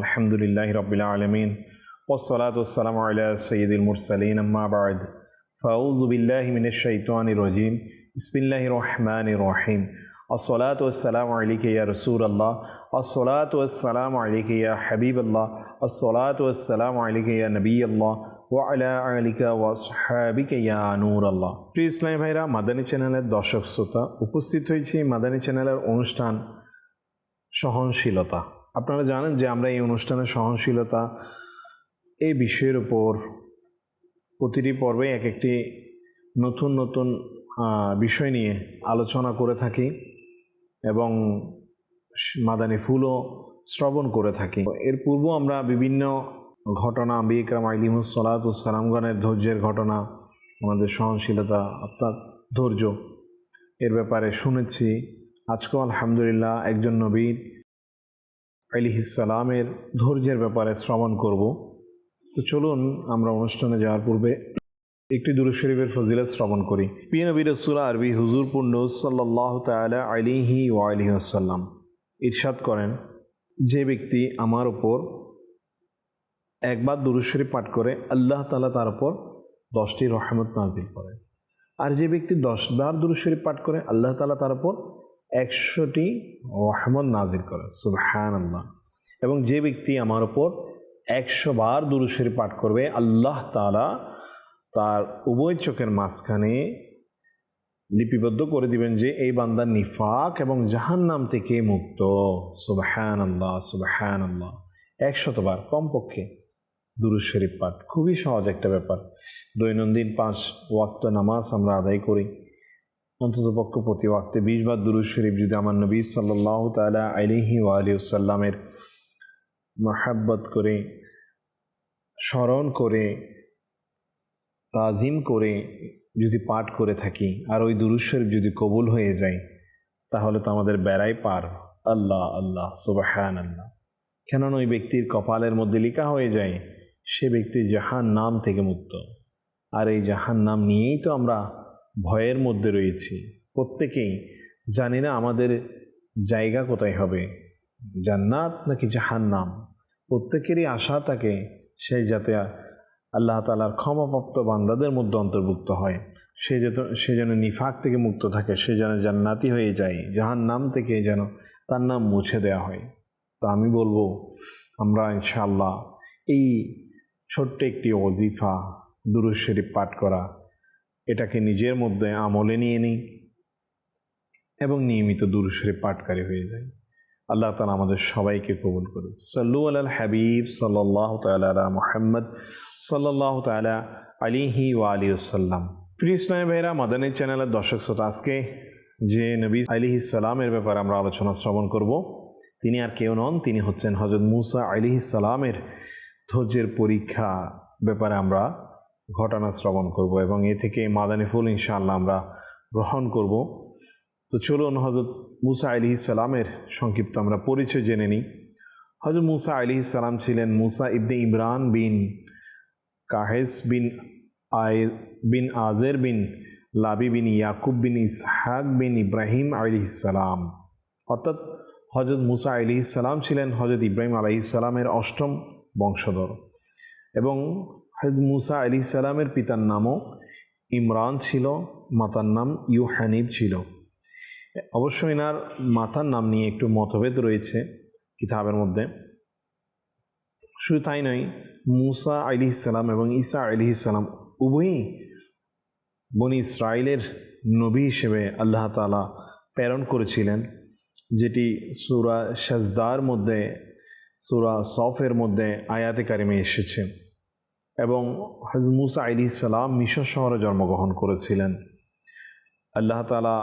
আলহামদুলিল্লাহ রবিল আলমিন ওসলাতাম সঈদুল মুরসালিন আম্মাবাদ ফাউজুবিল্লাহ মিনশাইতান ইসমিল্লাহ রহমান রহিম। আসসালাতাম আলিকে ইয়া রসুল আল্লাহ আসসালাতাম আলিকে ইয়া হাবিব আল্লাহ আসসালাতাম আলিকে ইয়া নবী আল্লাহ ওয়ালা প্রিয় ইসলাম ভাইরা, মাদানী চ্যানেলের দর্শক শ্রোতা, উপস্থিত হয়েছি মাদানী চ্যানেলের অনুষ্ঠান সহনশীলতা। আপনারা জানেন যে আমরা এই অনুষ্ঠানের সহনশীলতা এই বিষয়ের উপর প্রতিটি পর্বে এক একটি নতুন নতুন বিষয় নিয়ে আলোচনা করে থাকি এবং মাদানী ফুলও শ্রবণ করে থাকি। এর পূর্ব আমরা বিভিন্ন ঘটনা আম্বিকরাম আলিমুস সালাতামগণের ধৈর্যের ঘটনা, আমাদের সহনশীলতা অর্থাৎ ধৈর্য, এর ব্যাপারে শুনেছি। আজকেও আলহামদুলিল্লাহ একজন নবীর আলিহিসালামের ধৈর্যের ব্যাপারে শ্রবণ করব। তো চলুন, আমরা অনুষ্ঠানে যাওয়ার পূর্বে একটি দুরু শরীফের ফজিলত শ্রবণ করি। পিয়া নবী রসুল, আরবি হুজুর পূর্ণ সাল্লাহ তালা আলিহি ওয়ালিহি আসাল্লাম ইরশাদ করেন, যে ব্যক্তি আমার ওপর একবার দুরু শরীফ পাঠ করে, আল্লাহ তালা তার উপর দশটি রহমত নাজিল করেন। আর যে ব্যক্তি দশবার দুরু শরীফ পাঠ করে, আল্লাহ তালা তার উপর একশোটি রহমত নাজির করে সুবহান আল্লাহ এবং যে ব্যক্তি আমার ওপর একশো বার দুরু শরীফ পাঠ করবে, আল্লাহ তালা তার উভয় চোখের মাঝখানে লিপিবদ্ধ করে দিবেন যে এই বান্দার নিফাক এবং জাহান্নাম থেকে মুক্ত। সুবহান আল্লাহ সুবহান আল্লাহ একশতবার কমপক্ষে শরীফ পাঠ। খুবই সহজ একটা ব্যাপার। দৈনন্দিন পাঁচ ওয়াক্ত নামাজ আমরা আদায় করি। অন্ততপক্ষ প্রতি ওয়াক্তে বিশ বার দুরুদ শরীফ যদি আমার নবী সাল্লাহ তালা আলিহি ওয়ালিউসাল্লামের মাহাব্বত করে, স্মরণ করে, তাজিম করে যদি পাঠ করে থাকি আর ওই দুরুদ শরীফ যদি কবুল হয়ে যায়, তাহলে তো আমাদের বেড়াই পার। আল্লাহ আল্লাহ সুবাহান আল্লাহ কেননা ওই ব্যক্তির কপালের মধ্যে লেখা হয়ে যায়, সে ব্যক্তি জাহান নাম থেকে মুক্ত। আর এই জাহান নাম নিয়েই তো আমরা ভয়ের মধ্যে রয়েছি। প্রত্যেকেই জানি না আমাদের জায়গা কোথায় হবে। জান্নাত নাকি জাহান নাম প্রত্যেকেরই আশা থাকে সে যাতে আল্লাহ তালার ক্ষমাপ্রাপ্ত বান্দাদের মধ্যে অন্তর্ভুক্ত হয়। সে যেন সে যেন নিফাক থেকে মুক্ত থাকে, সে যেন জান্নাতি হয়ে যায়। জাহান নাম থেকে যেন তার নাম মুছে দেওয়া হয়। তো আমি বলব, আমরা ইনশাআল্লাহ এই ছোট্ট একটি অজিফা দুরুজ শরীফ পাঠ করা এটাকে নিজের মধ্যে আমলে নিয়ে নিই এবং নিয়মিত দুরুজ পাটকারী হয়ে যায়। আল্লাহ তালা আমাদের সবাইকে কবুল করুন সাল্লু আল হাবিব সাল্লাহ তালা মোহাম্মদ সাল্লাহ তালা আলিহি ওয়া আলী সাল্লাম প্রিয় ইসলামী ভাইরা মাদানী চ্যানেলের দর্শক শ্রোতা, আজকে যে নবী আলিহি সালামের ব্যাপারে আমরা আলোচনা শ্রবণ করব, তিনি আর কেউ নন, তিনি হচ্ছেন হজরত মুসা আলিহি সালামের ধৈর্যের পরীক্ষা ব্যাপারে আমরা ঘটনা শ্রবণ করব এবং এ থেকে মাদানী ফুল ইনশাআল্লাহ আমরা গ্রহণ করব। তো চলুন হজরত মুসা আলি সালামের সংক্ষিপ্ত আমরা পরিচয় জেনে নিই। হজরত মুসা আলি সালাম ছিলেন মুসা ইবনে ইমরান বিন কাহেস বিন আয় বিন আজের বিন লাবি বিন ইয়াকুব বিন ইসহাক বিন ইব্রাহিম আলি অর্থাৎ হজরত মুসা আলি সালাম ছিলেন হজরত ইব্রাহিম সালামের অষ্টম বংশধর। এবং হজরত মুসা আলি সালামের পিতার নামও ইমরান ছিল, মাতার নাম ইউ হানিব ছিল। অবশ্য এনার মাতার নাম নিয়ে একটু মতভেদ রয়েছে কিতাবের মধ্যে। শুধু তাই নয়, মুসা আলি ইসালাম এবং ঈসা আলি ইসালাম উভয়ই বনি ইসরায়েলের নবী হিসেবে আল্লাহ তালা প্রেরণ করেছিলেন, যেটি সুরা সাজদার মধ্যে, সুরা সফের মধ্যে আয়াতে কারিমে এসেছে। এবং হজ মুসা আলি ইসালাম মিশর শহরে জন্মগ্রহণ করেছিলেন। আল্লাহ তালা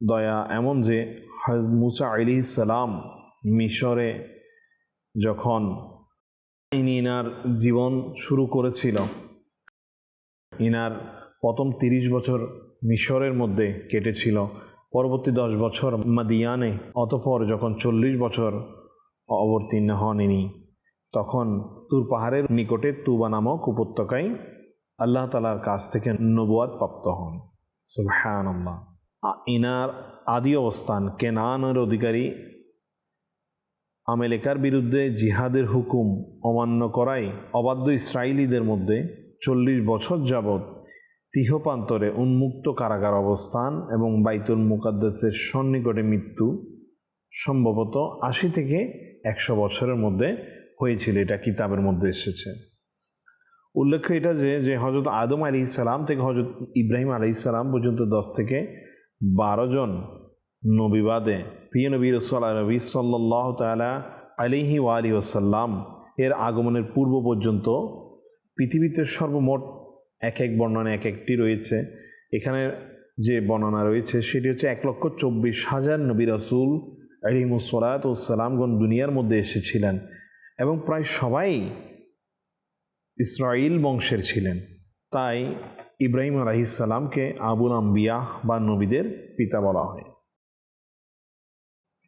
দয়া এমন যে হজ মুসা আলি সালাম মিশরে যখন ইনি ইনার জীবন শুরু করেছিল, ইনার প্রথম তিরিশ বছর মিশরের মধ্যে কেটেছিল। পরবর্তী দশ বছর মাদিয়ানে, অতপর যখন চল্লিশ বছর অবতীর্ণ হন ইনি। তখন তুর পাহাড়ের নিকটে তুবা নামক উপত্যকায় আল্লাহ তালার কাছ থেকে নবুয়াদ প্রাপ্ত হন। আল্লাহ ইনার আদি অবস্থান কেনানের অধিকারী আমেরিকার বিরুদ্ধে জিহাদের হুকুম অমান্য করায় অবাধ্য ইসরায়েলিদের মধ্যে চল্লিশ বছর যাবৎ তিহপান্তরে উন্মুক্ত কারাগার অবস্থান এবং বাইতুল মুকাদ্দাসের সন্নিকটে মৃত্যু সম্ভবত আশি থেকে একশো বছরের মধ্যে হয়েছিল, এটা কিতাবের মধ্যে এসেছে। উল্লেখ্য এটা যে যে হজরত আদম আলী ইসালাম থেকে হজরত ইব্রাহিম আলী ইসালাম পর্যন্ত দশ থেকে বারো জন নবীবাদে প্রিয় নবী রসল্লা নবী সাল্লাহ তালা আলিহি ওয়ালি ওসাল্লাম এর আগমনের পূর্ব পর্যন্ত পৃথিবীতে সর্বমোট এক এক বর্ণনা এক একটি রয়েছে। এখানে যে বর্ণনা রয়েছে সেটি হচ্ছে এক লক্ষ চব্বিশ হাজার নবী রসুল আলিমুসলাত সালামগণ দুনিয়ার মধ্যে এসেছিলেন। এবং প্রায় সবাই ইসরায়েল বংশের ছিলেন। তাই ইব্রাহিম আলাহিসাল্লামকে আবুল আম্বিয়া বা নবীদের পিতা বলা হয়।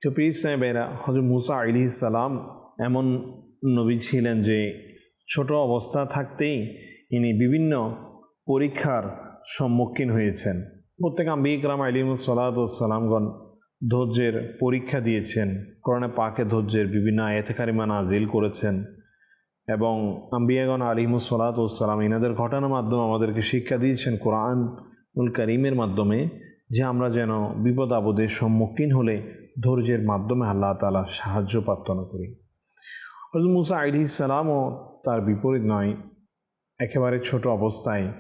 তো প্রিয় সাহেবেরা হজর মুসা আলি সালাম এমন নবী ছিলেন যে ছোট অবস্থা থাকতেই ইনি বিভিন্ন পরীক্ষার সম্মুখীন হয়েছেন। প্রত্যেক আম্বি ইকরাম আলিম সালাতামগণ ধৈর্যের পরীক্ষা দিয়েছেন। করোনা পাকে ধৈর্যের বিভিন্ন আয়াতে কারিমা নাজিল করেছেন এবং আম্বিয়াগণ আলিমু সালাতাম ইনাদের ঘটনার মাধ্যমে আমাদেরকে শিক্ষা দিয়েছেন কোরআন উল করিমের মাধ্যমে যে আমরা যেন বিপদ আপদের সম্মুখীন হলে ধৈর্যের মাধ্যমে আল্লাহ তালা সাহায্য প্রার্থনা করি। মুসা আইডি সালামও তার বিপরীত নয়। একেবারে ছোট অবস্থায়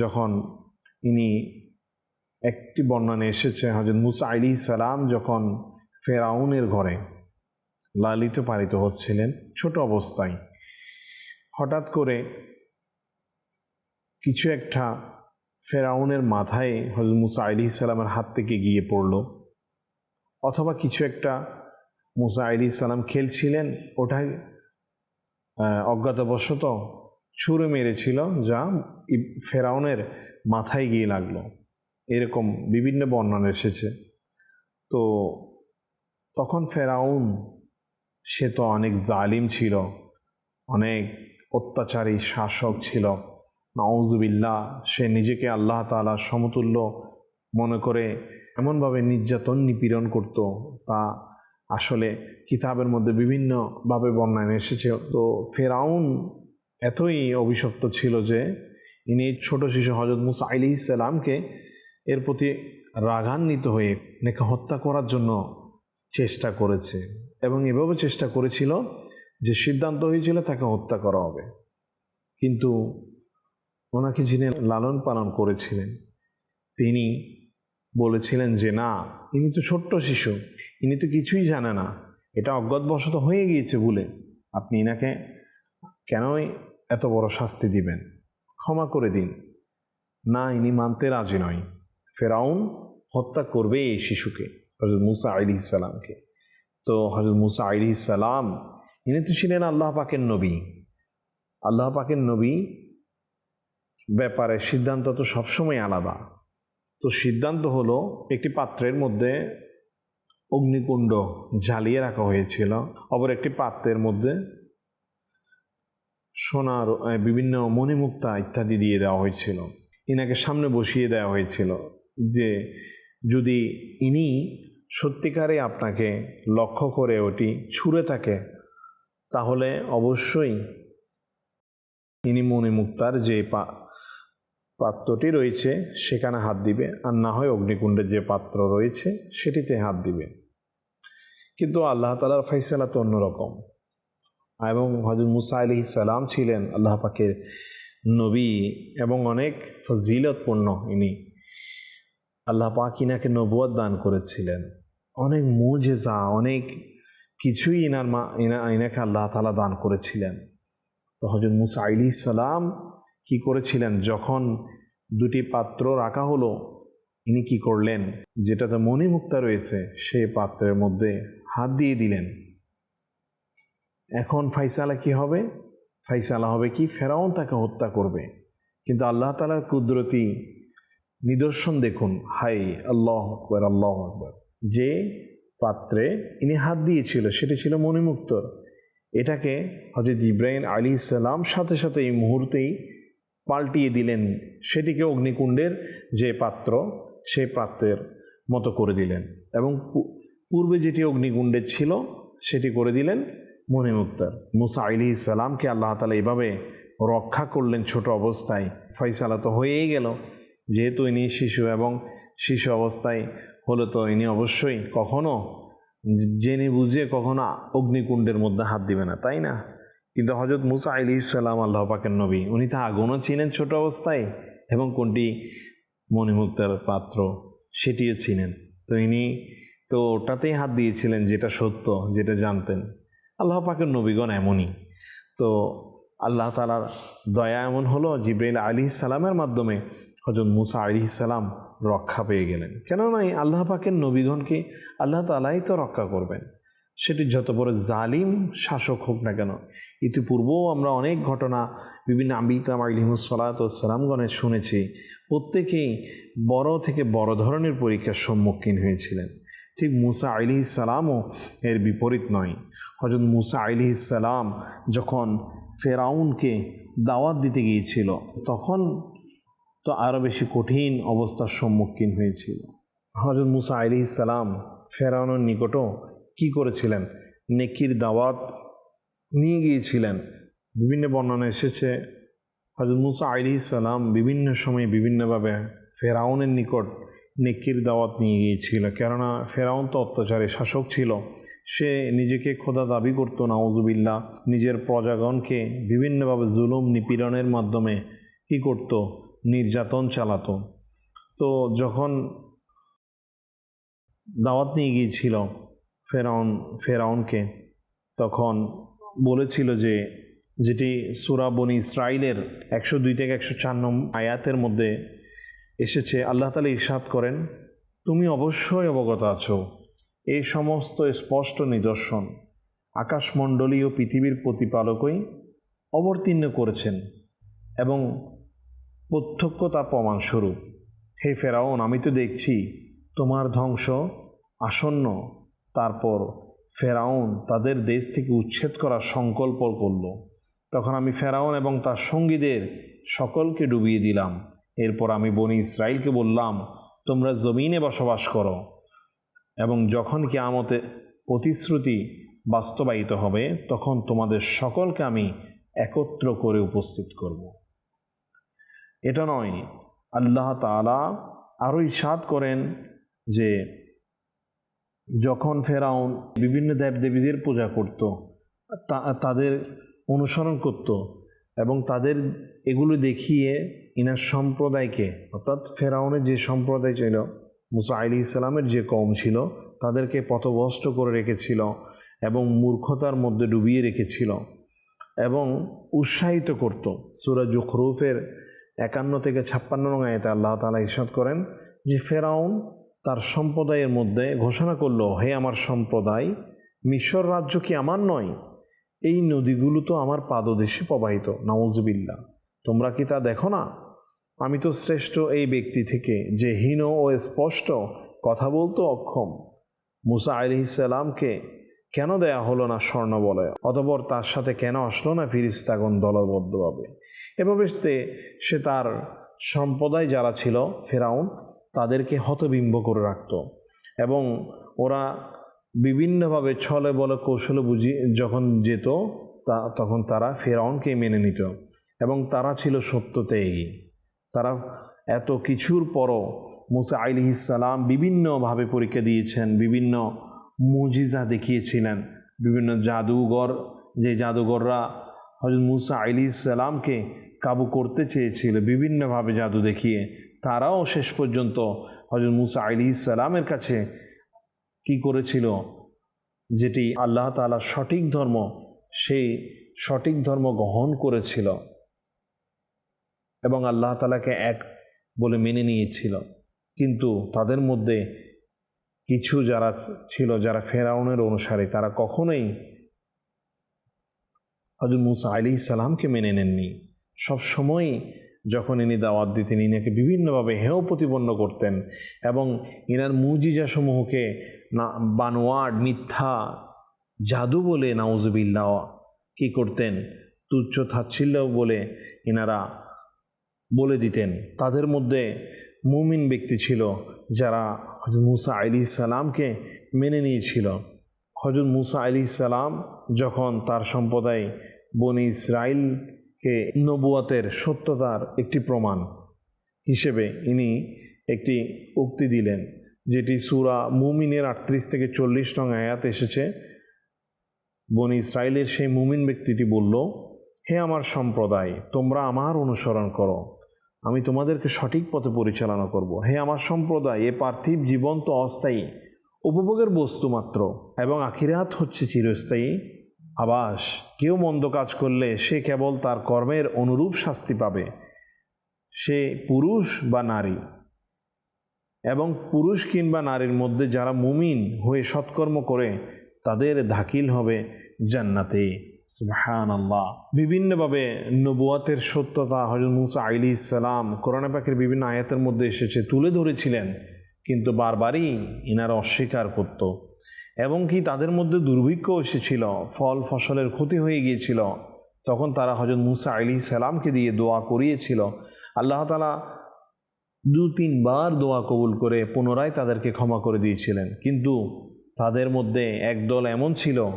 যখন ইনি একটি বর্ণনে এসেছে হজরত মুসা আইলি সালাম যখন ফেরাউনের ঘরে লালিত পালিত হচ্ছিলেন, ছোট অবস্থায়, হঠাৎ করে কিছু একটা ফেরাউনের মাথায় হজরত মুসা আলি সালামের হাত থেকে গিয়ে পড়ল, অথবা কিছু একটা মুসা আলি সালাম খেলছিলেন ওটা অজ্ঞাতবশত ছুঁড়ে মেরেছিল, যা ফেরাউনের মাথায় গিয়ে লাগল। এরকম বিভিন্ন বর্ণনা এসেছে। তো তখন ফেরাউন, সে তো অনেক জালিম ছিল, অনেক অত্যাচারী শাসক ছিল। নওজুবিল্লা সে নিজেকে আল্লাহ তালা সমতুল্য মনে করে এমনভাবে নির্যাতন নিপীড়ন করত। তা আসলে কিতাবের মধ্যে বিভিন্নভাবে বর্ণনা এসেছে। তো ফেরাউন এতই অভিশপ্ত ছিল যে, ইনি ছোট শিশু হজরত মুসা আলি ইসালামকে এর প্রতি রাগান্বিত হয়ে নাকি হত্যা করার জন্য চেষ্টা করেছে এবং এভাবে চেষ্টা করেছিল যে সিদ্ধান্ত হয়েছিল তাকে হত্যা করা হবে। কিন্তু ওনাকে যিনি লালন পালন করেছিলেন, তিনি বলেছিলেন যে, না, ইনি তো ছোট্ট শিশু, ইনি তো কিছুই জানে না, এটা অজ্ঞাতবশত হয়ে গিয়েছে বলে আপনি ইনাকে কেনই এত বড় শাস্তি দিবেন? ক্ষমা করে দিন। না, ইনি মানতে রাজি নয়। ফেরাউন হত্যা করবে এই শিশুকে হজরত মুসা আলি ইসালামকে তো হজরত মুসা আলি ইসালাম ইনি তো ছিলেন আল্লাহ পাকের নবী। আল্লাহ পাকের নবী ব্যাপারে সিদ্ধান্ত তো সবসময় আলাদা। তো সিদ্ধান্ত হলো একটি পাত্রের মধ্যে অগ্নিকুণ্ড জ্বালিয়ে রাখা হয়েছিল। অপর একটি পাত্রের মধ্যে সোনার বিভিন্ন মণিমুক্তা ইত্যাদি দিয়ে দেওয়া হয়েছিল। ইনাকে সামনে বসিয়ে দেওয়া হয়েছিল। যে যদি ইনি সত্যিকারে আপনাকে লক্ষ্য করে ওটি ছুঁড়ে থাকে, তাহলে অবশ্যই ইনি মণিমুক্তার যে পা, পাত্রটি রয়েছে সেখানে হাত দিবে, আর না হয় অগ্নিকুণ্ডের যে পাত্র রয়েছে সেটিতে হাত দিবে। কিন্তু আল্লাহ তালার ফাইসালা তো অন্যরকম। এবং হজরত মুসা আলি সালাম ছিলেন আল্লাহ পাকের নবী এবং অনেক ফজিলতপূর্ণ ইনি। আল্লাহ পাক ইনাকে নবুয়াদ দান করেছিলেন। অনেক মুজেজা, অনেক কিছুই ইনার মা, ইনা, ইনাকে আল্লাহ তালা দান করেছিলেন। তো হজরত মুসা আলি সালাম কি করেছিলেন? যখন দুটি পাত্র রাখা হলো, ইনি কি করলেন? যেটাতে মণিমুক্তা রয়েছে, সেই পাত্রের মধ্যে হাত দিয়ে দিলেন। এখন ফাইসালা কি হবে? ফাইসালা হবে কি? ফেরাউন তাকে হত্যা করবে। কিন্তু আল্লাহ তালার কুদরতি নিদর্শন দেখুন। হাই, আল্লাহ আকবর আল্লাহ আকবর। যে পাত্রে ইনি হাত দিয়েছিল, সেটি ছিল মণিমুক্ত এটাকে হজরত ইব্রাহিম আলী ইসালাম সাথে সাথে এই মুহূর্তেই পাল্টিয়ে দিলেন। সেটিকে অগ্নিকুণ্ডের যে পাত্র সেই পাত্রের মতো করে দিলেন এবং পূর্বে যেটি অগ্নিকুণ্ডের ছিল, সেটি করে দিলেন মনে মুক্তার মুসা আলি ইসালামকে আল্লাহ তালা এইভাবে রক্ষা করলেন ছোট অবস্থায়। ফয়সালা তো হয়েই গেল। যেহেতু ইনি শিশু এবং শিশু অবস্থায় হলে তো ইনি অবশ্যই কখনো জেনে বুঝে কখনো অগ্নিকুণ্ডের মধ্যে হাত দিবে না, তাই না? কিন্তু হজরত মুসা আলি ইসাল্লাম আল্লাহ পাকের নবী, উনি তা আগুনও ছিলেন ছোট অবস্থায় এবং কোনটি মণিমুক্তার পাত্র সেটিও ছিলেন। তো ইনি তো ওটাতেই হাত দিয়েছিলেন যেটা সত্য, যেটা জানতেন। আল্লাহ পাকের নবীগণ এমনই। তো আল্লাহ তালা দয়া এমন হলো, জিব্রাইল আলী সালামের মাধ্যমে হজরত মুসা আলী সালাম রক্ষা পেয়ে গেলেন। কেননা এই আল্লাহ পাকের নবীগণকে আল্লাহ তালাই তো রক্ষা করবেন। সেটি যত বড় জালিম, শাসক হোক না কেন, ইতিপূর্বেও আমরা অনেক ঘটনা বিভিন্ন আম্বিকাম আলিমুসালাতামগণের শুনেছি। প্রত্যেকেই বড় থেকে বড় ধরনের পরীক্ষার সম্মুখীন হয়েছিলেন। ঠিক মুসা আলি সালামও এর বিপরীত নয়। হজরত মুসা আলি সালাম যখন ফেরাউনকে দাওয়াত দিতে গিয়েছিল, তখন তো আরও বেশি কঠিন অবস্থার সম্মুখীন হয়েছিল। হজরত মুসা আলি সালাম ফেরাউনের নিকটও কি করেছিলেন? নেকির দাওয়াত নিয়ে গিয়েছিলেন। বিভিন্ন বর্ণনা এসেছে হজরত মুসা আলি সালাম বিভিন্ন সময়ে বিভিন্নভাবে ফেরাউনের নিকট নেকির দাওয়াত নিয়ে গিয়েছিল। কেননা ফেরাউন তো অত্যাচারে শাসক ছিল, সে নিজেকে খোদা দাবি করতো নাউজুবিল্লা নিজের প্রজাগণকে বিভিন্নভাবে জুলুম নিপীড়নের মাধ্যমে কি করত? নির্যাতন চালাতো। তো যখন দাওয়াত নিয়ে গিয়েছিল ফেরাউন, ফেরাউনকে, তখন বলেছিল যে, যেটি সুরা বনি ইসরায়েলের একশো দুই থেকে একশো চার নম্বর আয়াতের মধ্যে এসেছে, আল্লাহ তালা ইরশাদ করেন, তুমি অবশ্যই অবগত আছো। এই সমস্ত স্পষ্ট নিদর্শন আকাশমণ্ডলী ও পৃথিবীর প্রতিপালকই অবতীর্ণ করেছেন এবং প্রত্যক্ষ তা প্রমাণস্বরূপ হে ফেরাউন, আমি তো দেখছি তোমার ধ্বংস আসন্ন। তারপর ফেরাউন তাদের দেশ থেকে উচ্ছেদ করার সংকল্প করল। তখন আমি ফেরাউন এবং তার সঙ্গীদের সকলকে ডুবিয়ে দিলাম। এরপর আমি বনি ইসরায়েলকে বললাম, তোমরা জমিনে বসবাস করো এবং যখন কি আমতে প্রতিশ্রুতি বাস্তবায়িত হবে, তখন তোমাদের সকলকে আমি একত্র করে উপস্থিত করব। এটা নয়। আল্লাহ তালা আরও ইসাদ করেন যে যখন ফেরাউন বিভিন্ন দেবদেবীদের পূজা করত তাদের অনুসরণ করত এবং তাদের এগুলো দেখিয়ে ইনার সম্প্রদায়কে, অর্থাৎ ফেরাউনের যে সম্প্রদায় ছিল, মুসা আলি ইসলামের যে কম ছিল, তাদেরকে পথভ্রষ্ট করে রেখেছিল এবং মূর্খতার মধ্যে ডুবিয়ে রেখেছিল এবং উৎসাহিত করত। সুরাজ জখরুফের একান্ন থেকে ছাপ্পান্ন নং আয়তে আল্লাহ তালা ইসাদ করেন যে ফেরাউন তার সম্প্রদায়ের মধ্যে ঘোষণা করল, হে আমার সম্প্রদায়, মিশর রাজ্য কি আমার নয়? এই নদীগুলো তো আমার পাদদেশে প্রবাহিত নওয়াজবিল্লা তোমরা কি তা দেখো না? আমি তো শ্রেষ্ঠ এই ব্যক্তি থেকে যে হীন ও স্পষ্ট কথা বলতো অক্ষম। মুসা আলিহিসাল্লামকে কেন দেয়া হলো না স্বর্ণ বলে? অতপর তার সাথে কেন আসলো না ফিরিস্তাগন দলবদ্ধভাবে? এভাবে সে তার সম্প্রদায় যারা ছিল, ফেরাউন, তাদেরকে হতবিম্ব করে রাখত। এবং ওরা বিভিন্নভাবে ছলে বলে কৌশলে বুঝি যখন যেত, তা তখন তারা ফেরাউনকে মেনে নিত। এবং তারা ছিল সত্যতে এগিয়ে তারা এত কিছুর পরও মুসা আলি ইসালাম বিভিন্নভাবে পরীক্ষা দিয়েছেন, বিভিন্ন মুজিজা দেখিয়েছিলেন। বিভিন্ন জাদুঘর, যে জাদুঘররা হজরত মুসা আলি ইসালামকে কাবু করতে চেয়েছিল, বিভিন্নভাবে জাদু দেখিয়ে। তারাও শেষ পর্যন্ত হজরত মুসা আলি ইসালামের কাছে কি করেছিল? যেটি আল্লাহ তালা সঠিক ধর্ম, সেই সঠিক ধর্ম গ্রহণ করেছিল এবং আল্লাহ তালাকে এক বলে মেনে নিয়েছিল। কিন্তু তাদের মধ্যে কিছু যারা ছিল, যারা ফেরাউনের অনুসারী, তারা কখনোই হজরত মুসা আলি সালামকে মেনে নেননি। সবসময় যখন ইনি দাওয়াত দিতেন ইনাকে বিভিন্নভাবে হেয় প্রতিপন্ন করতেন এবং ইনার মুজিজাসমূহকে না বানোয়াড মিথ্যা, জাদু বলে নাউজুবিল্লা কি করতেন, তুচ্ছ থাচ্ছিল্য বলে ইনারা বলে দিতেন। তাদের মধ্যে মুমিন ব্যক্তি ছিল যারা মুসা আলি সালামকে মেনে নিয়েছিল। হজরত মুসা আলি সালাম যখন তার সম্প্রদায় বনি ইসরায়েলকে নবুয়াতের সত্যতার একটি প্রমাণ হিসেবে ইনি একটি উক্তি দিলেন, যেটি সুরা মুমিনের আটত্রিশ থেকে চল্লিশ নং আয়াত এসেছে। বনি ইসরায়েলের সেই মুমিন ব্যক্তিটি বলল, হে আমার সম্প্রদায়, তোমরা আমার অনুসরণ করো। আমি তোমাদেরকে সঠিক পথে পরিচালনা করব। হে আমার সম্প্রদায়, এ পার্থিব জীবন তো অস্থায়ী, উপভোগের বস্তু মাত্র এবং আখিরাত হচ্ছে চিরস্থায়ী। আবাস, কেউ মন্দ কাজ করলে সে কেবল তার কর্মের অনুরূপ শাস্তি পাবে। সে পুরুষ বা নারী এবং পুরুষ কিংবা নারীর মধ্যে যারা মুমিন হয়ে সৎকর্ম করে, তাদের ধাকিল হবে জান্নাতে। বিভিন্নভাবে নবুয়াতের সত্যতা হজরত মুসা আইলি ইসালাম কোরআন পাখির বিভিন্ন আয়াতের মধ্যে এসেছে, তুলে ধরেছিলেন, কিন্তু বারবারই ইনারা অস্বীকার করত। এবং কি তাদের মধ্যে দুর্ভিক্ষ এসেছিল, ফল ফসলের ক্ষতি হয়ে গিয়েছিল। তখন তারা হজরত মুসা আলি সালামকে দিয়ে দোয়া করিয়েছিল। আল্লাহ তালা দু তিনবার দোয়া কবুল করে পুনরায় তাদেরকে ক্ষমা করে দিয়েছিলেন। কিন্তু তাদের মধ্যে একদল এমন ছিল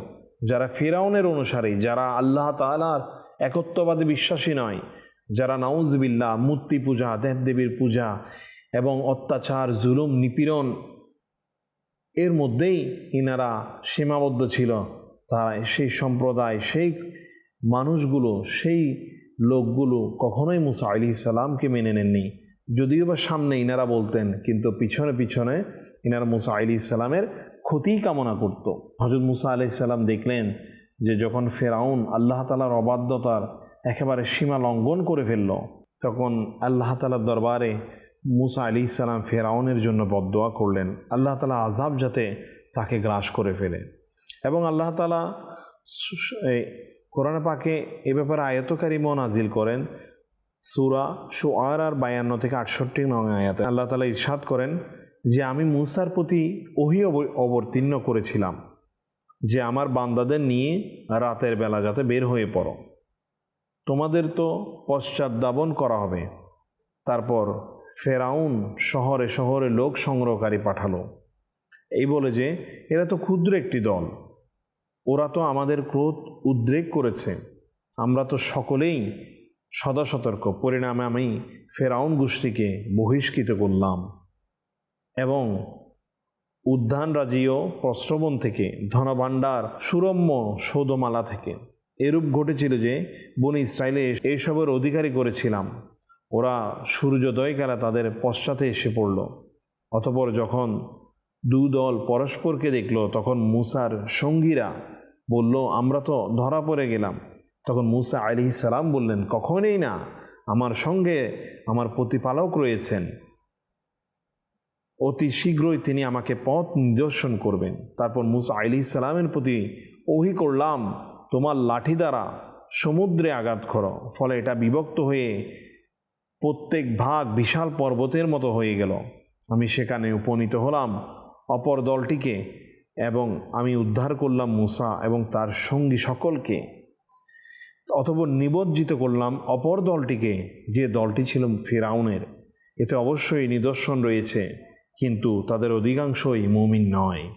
যারা ফেরাউনের অনুসারী, যারা আল্লাহ তালার একত্ববাদে বিশ্বাসী নয়, যারা নাউজবিল্লা মূর্তি পূজা, দেবদেবীর পূজা এবং অত্যাচার, জুলুম, নিপীড়ন, এর মধ্যেই ইনারা সীমাবদ্ধ ছিল। তারা সেই সম্প্রদায়, সেই মানুষগুলো, সেই লোকগুলো কখনোই মুসা আলি সালামকে মেনে নেননি। যদিও বা সামনে ইনারা বলতেন, কিন্তু পিছনে পিছনে ইনারা মুসা আলি সালামের ক্ষতিই কামনা করত। হজরত মুসা আলি সাল্লাম দেখলেন যে যখন ফেরাউন আল্লাহ তালার অবাধ্যতার একেবারে সীমা লঙ্ঘন করে ফেলল, তখন আল্লাহ তালার দরবারে মুসা আলি সালাম ফেরাউনের জন্য বদোয়া করলেন। আল্লাহ তালা আজাব যাতে তাকে গ্রাস করে ফেলে। এবং আল্লাহ তালা কোরআন পাকে এ ব্যাপারে আয়তকারী মন আজিল করেন। সুরা সোয়ার আর বায়ান্ন থেকে আটষট্টি নং আয়াতে আল্লাহ তালা ইরশাদ করেন যে আমি মুসার প্রতি ওহি অবতীর্ণ করেছিলাম, যে আমার বান্দাদের নিয়ে রাতের বেলা যাতে বের হয়ে পড়ো। তোমাদের তো পশ্চাৎদাবন করা হবে। তারপর ফেরাউন শহরে শহরে লোক সংগ্রহকারী পাঠালো। এই বলে যে, এরা তো ক্ষুদ্র একটি দল। ওরা তো আমাদের ক্রোধ উদ্রেক করেছে। আমরা তো সকলেই সদা সতর্ক। পরিণামে আমি ফেরাউন গোষ্ঠীকে বহিষ্কৃত করলাম। এবং উদ্যান রাজীয় প্রশ্রবণ থেকে, ধনভাণ্ডার, সুরম্য সৌদমালা থেকে। এরূপ ঘটেছিল যে, বনি ইসরায়েলে এইসবের অধিকারী করেছিলাম। ওরা সূর্যোদয়কালে তাদের পশ্চাতে এসে পড়ল। অতপর যখন দু দল পরস্পরকে দেখল, তখন মুসার সঙ্গীরা বলল, আমরা তো ধরা পড়ে গেলাম। তখন মুসা আলি সালাম বললেন, কখনই না। আমার সঙ্গে আমার প্রতিপালক রয়েছেন। অতি শীঘ্রই তিনি আমাকে পথ নিদর্শন করবেন। তারপর মুসা আলি সালামের প্রতি ওহি করলাম, তোমার লাঠি দ্বারা সমুদ্রে আঘাত করো, ফলে এটা বিভক্ত হয়ে প্রত্যেক ভাগ বিশাল পর্বতের মতো হয়ে গেল। আমি সেখানে উপনীত হলাম অপর দলটিকে এবং আমি উদ্ধার করলাম মুসা এবং তার সঙ্গী সকলকে। অতপর নিবজ্জিত করলাম অপর দলটিকে, যে দলটি ছিল ফেরাউনের। এতে অবশ্যই নিদর্শন রয়েছে। কিন্তু তাদের অধিকাংশই মুমিন নয়।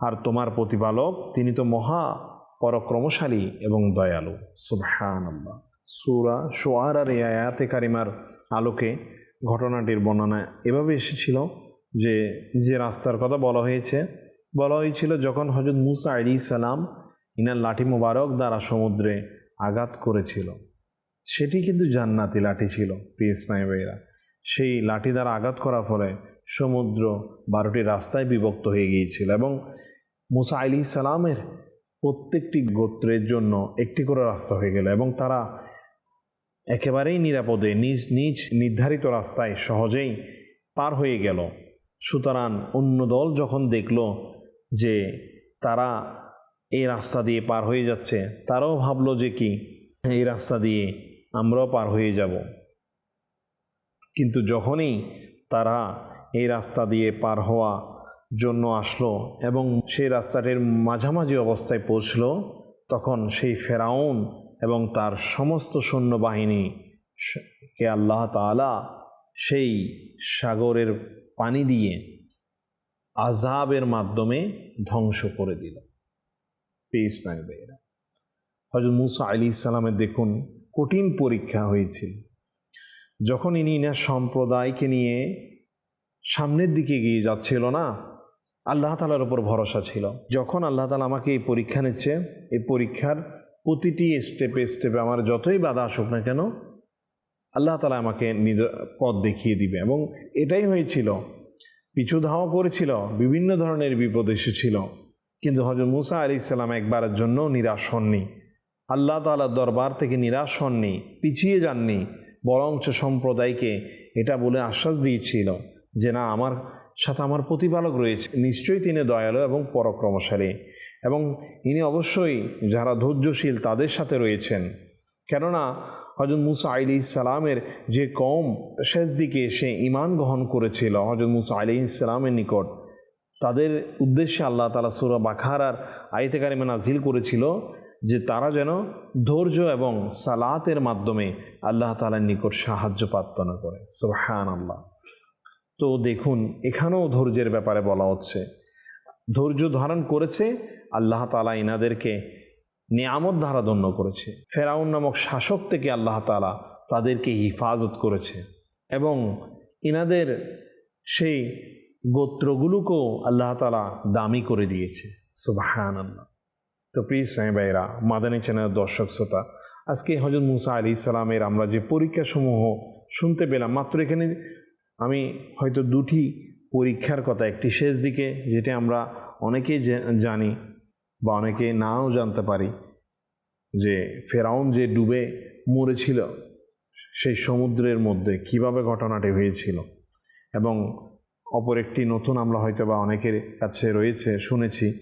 আর তোমার প্রতিপালক, তিনি তো মহা পরক্রমশালী এবং দয়ালু। সুবহান সুরা সোয়ার আর আয়াতে কারিমার আলোকে ঘটনাটির বর্ণনা এভাবে এসেছিল যে যে রাস্তার কথা বলা হয়েছে। বলা হয়েছিল যখন হজরত মুসা আলি সালাম ইনার লাঠি মোবারক দ্বারা সমুদ্রে আঘাত করেছিল। সেটি কিন্তু জান্নাতি লাঠি ছিল, প্রিয় স্নাইবাইরা সেই লাঠি দ্বারা আঘাত করার ফলে সমুদ্র বারোটি রাস্তায় বিভক্ত হয়ে গিয়েছিল এবং মুসা আলি সালামের প্রত্যেকটি গোত্রের জন্য একটি করে রাস্তা হয়ে গেল এবং তারা একেবারেই নিরাপদে নিজ নিজ নির্ধারিত রাস্তায় সহজেই পার হয়ে গেল। সুতরাং অন্য দল যখন দেখল যে তারা এই রাস্তা দিয়ে পার হয়ে যাচ্ছে, তারাও ভাবলো যে কি, এই রাস্তা দিয়ে আমরাও পার হয়ে যাব। কিন্তু যখনই তারা এই রাস্তা দিয়ে পার হওয়া জন্য আসলো এবং সেই রাস্তাটির মাঝামাঝি অবস্থায় পৌঁছল। তখন সেই ফেরাউন এবং তার সমস্ত সৈন্যবাহিনী কে আল্লাহ তালা সেই সাগরের পানি দিয়ে আজাবের মাধ্যমে ধ্বংস করে দিল। পেয়ে ইসলামী ভাইয়েরা মুসা আলী ইসলামের দেখুন, কঠিন পরীক্ষা হয়েছিল যখন ইনি ইনার সম্প্রদায়কে নিয়ে সামনের দিকে এগিয়ে যাচ্ছিল না। আল্লাহ তালার উপর ভরসা ছিল। যখন আল্লাহ তালা আমাকে এই পরীক্ষা নিচ্ছে, এই পরীক্ষার প্রতিটি স্টেপে স্টেপে আমার যতই বাধা আসুক না কেন, আল্লাহ তালা আমাকে নিজ পথ দেখিয়ে দিবে। এবং এটাই হয়েছিল। পিছু ধাওয়া করেছিল, বিভিন্ন ধরনের বিপদ এসেছিল। কিন্তু হজরত মুসা আলি ইসলাম একবারের জন্য নিরাশ হননি। আল্লাহ তালার দরবার থেকে নিরাশ হননি, পিছিয়ে যাননি। বরঞ্চ সম্প্রদায়কে এটা বলে আশ্বাস দিয়েছিল। যে না, আমার সাথে আমার প্রতিপালক রয়েছে। নিশ্চয়ই তিনি দয়ালু এবং পরাক্রমশালী। এবং ইনি অবশ্যই যারা ধৈর্যশীল তাদের সাথে রয়েছেন। কেননা হজরত মুসা আলি ইসালামের যে কম শেষ দিকে সে ইমান গ্রহণ করেছিল হজরত মুসা আলি ইসলামের নিকট। তাদের উদ্দেশ্যে আল্লাহ তালা সুরা বাখারার আইতে কারিমে নাজিল করেছিল যে তারা যেন ধৈর্য এবং সালাতের মাধ্যমে আল্লাহ তালার নিকট সাহায্য প্রার্থনা করে। সোহান আল্লাহ তো দেখুন, এখানেও ধৈর্যের ব্যাপারে বলা হচ্ছে। ধৈর্য ধারণ করেছে, আল্লাহ তালা ইনাদেরকে নিয়ামত ধারা দণ্ড করেছে। ফেরাউন নামক শাসক থেকে আল্লাহ তালা তাদেরকে হিফাজত করেছে এবং ইনাদের সেই গোত্রগুলোকেও আল্লাহ তালা দামি করে দিয়েছে। সুবাহান আল্লাহ তো প্লিজ সাহেব ভাইরা মাদানী চ্যানেলের দর্শক শ্রোতা, আজকে হজরত মুসা আলী ইসলামের আমরা যে পরীক্ষাসমূহ শুনতে পেলাম, মাত্র এখানে আমি হয়তো দুটি পরীক্ষার কথা, একটি শেষ দিকে, যেটা আমরা অনেকেই জানি বা অনেকে নাও জানতে পারি যে ফেরাউন যে ডুবে মরেছিল, সেই সমুদ্রের মধ্যে কীভাবে ঘটনাটি হয়েছিল। এবং অপর একটি নতুন আমরা হয়তো বা অনেকের কাছে রয়েছে, শুনেছি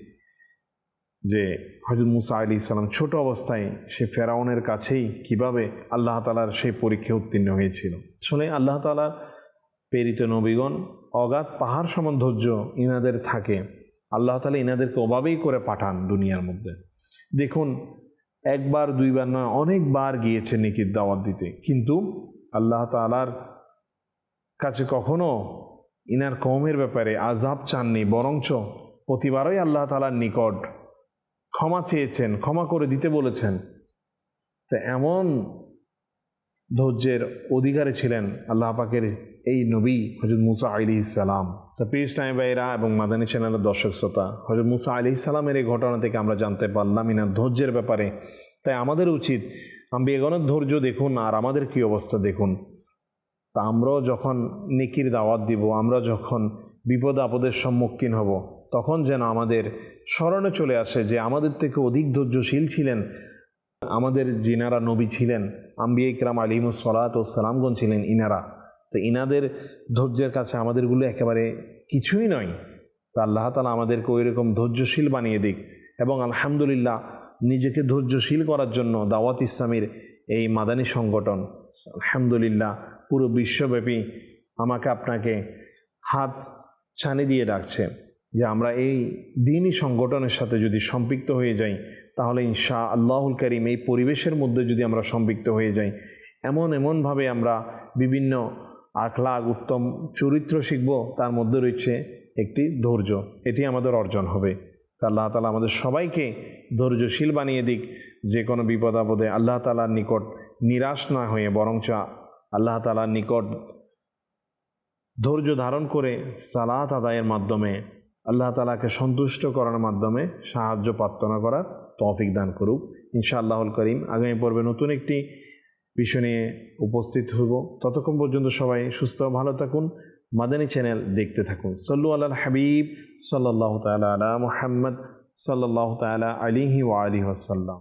যে হজরত মুসা আলী ইসলাম ছোট অবস্থায় সে ফেরাউনের কাছেই কীভাবে আল্লাহ তালার সেই পরীক্ষায় উত্তীর্ণ হয়েছিল। আসলে আল্লাহ তালার প্রেরিত নবীগণ, অগাধ পাহাড় সমান ধৈর্য ইনাদের থাকে। আল্লাহ তালা ইনাদেরকে অভাবেই করে পাঠান দুনিয়ার মধ্যে। দেখুন, একবার, দুইবার নয়, অনেকবার গিয়েছে নিকির দাওয়াত দিতে। কিন্তু আল্লাহ তালার কাছে কখনো ইনার কমের ব্যাপারে আজাব চাননি, বরঞ্চ প্রতিবারই আল্লাহ তালার নিকট ক্ষমা চেয়েছেন, ক্ষমা করে দিতে বলেছেন। তা এমন ধৈর্যের অধিকারী ছিলেন আল্লাহ পাকের এই নবী হজরত মুসা আলি ইসালাম তা পিস ভাইরা এবং মাদানী চ্যানেলের দর্শক শ্রোতা হজরত মুসা আলি ইসালামের এই ঘটনা থেকে আমরা জানতে পারলাম ইনার ধৈর্যের ব্যাপারে। তাই আমাদের উচিত বেগনের ধৈর্য দেখুন আর আমাদের কি অবস্থা দেখুন। তা আমরাও যখন নেকির দাওয়াত দিব, আমরা যখন বিপদ আপদের সম্মুখীন হব, তখন যেন আমাদের স্মরণে চলে আসে যে আমাদের থেকে অধিক ধৈর্যশীল ছিলেন। আমাদের জিনারা নবী ছিলেন, আম্বিয়া ইকরাম আলিমুস সলাত ও সালামগঞ্জ ছিলেন ইনারা। তো ইনাদের ধৈর্যের কাছে আমাদেরগুলো একেবারে কিছুই নয়। তা আল্লাহ তালা আমাদেরকে ওই রকম ধৈর্যশীল বানিয়ে দিক এবং আলহামদুলিল্লাহ নিজেকে ধৈর্যশীল করার জন্য দাওয়াত ইসলামের এই মাদানী সংগঠন, আলহামদুলিল্লাহ পুরো বিশ্বব্যাপী আমাকে আপনাকে হাত ছানি দিয়ে রাখছে যে আমরা এই দিনই সংগঠনের সাথে যদি সম্পৃক্ত হয়ে যাই, তাহলে ইনশা আল্লাহুল করিম এই পরিবেশের মধ্যে যদি আমরা সম্পৃক্ত হয়ে যাই, এমন এমনভাবে আমরা বিভিন্ন আখলাগ উত্তম চরিত্র শিখব, তার মধ্যে রয়েছে একটি ধৈর্য। এটি আমাদের অর্জন হবে। তা আল্লাহ তালা আমাদের সবাইকে ধৈর্যশীল বানিয়ে দিক। যে কোনো বিপদ আপদে আল্লাহ তালার নিকট নিরাশ না হয়ে বরঞ্চ আল্লাহ তালার নিকট ধৈর্য ধারণ করে সালাত আদায়ের মাধ্যমে আল্লাহ তালাকে সন্তুষ্ট করার মাধ্যমে সাহায্য প্রার্থনা করার তৌফিক দান করুক। ইনশাআল্লাহুল করিম। আগামী পর্বে নতুন একটি বিষয় নিয়ে উপস্থিত হইব। ততক্ষণ পর্যন্ত সবাই সুস্থ ভালো থাকুন। মাদানী চ্যানেল দেখতে থাকুন। সল্লু আল্লাহ হাবিব সাল্লাহ তালা আলা মুহাম্মদ সাল্লাহ তালা আলিহি ওয়া আলি ওয়াসাল্লাম।